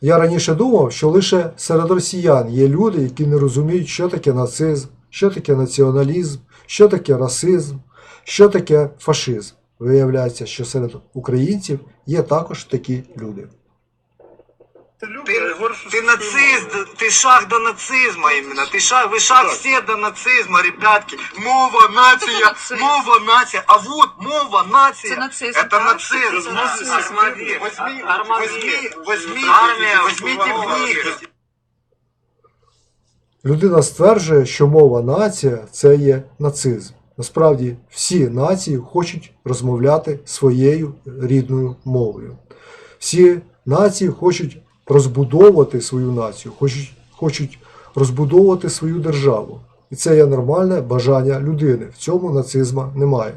Я раніше думав, що лише серед росіян є люди, які не розуміють, що таке нацизм, що таке націоналізм, що таке расизм, що таке фашизм. Виявляється, що серед українців є також такі люди. Ты, Ты, ты нацист, ты шаг до нацизма именно. Ты шаг, вы шаг все до нацизма, ребятки. Мова, нация, нацист? мова, нация. А вот мова, нация. Это нацизм, Это да? нацизм. Это нацизм. Возьми, возьми, возьми, возьми, Армия, возьмите в них. Людина стверджує, що мова нація це є нацизм. Насправді, всі нації хочуть розмовляти своєю рідною мовою. Всі нації хочуть розбудовувати свою націю, хочуть, хочуть розбудовувати свою державу. І це є нормальне бажання людини. В цьому нацизма немає.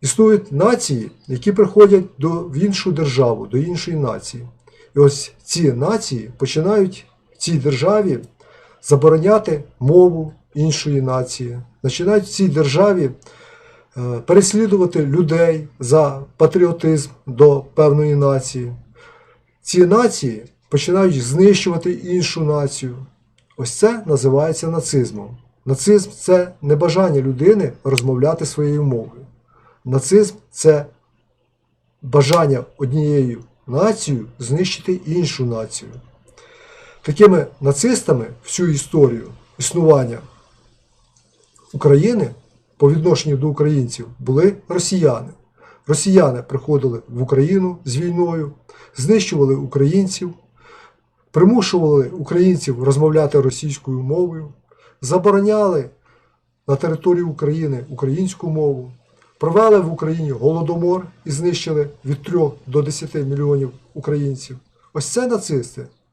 Існують нації, які приходять до, в іншу державу, до іншої нації. І ось ці нації починають в цій державі забороняти мову іншої нації, починають в цій державі е, переслідувати людей за патріотизм до певної нації. Ці нації починають знищувати іншу націю. Ось це називається нацизмом. Нацизм це не бажання людини розмовляти своєю мовою. Нацизм це бажання однією нацією знищити іншу націю. Такими нацистами всю історію існування України по відношенню до українців були росіяни. Росіяни приходили в Україну з війною, знищували українців, примушували українців розмовляти російською мовою, забороняли на території України українську мову, провели в Україні голодомор і знищили від 3 до 10 мільйонів українців. Ось це нацисти.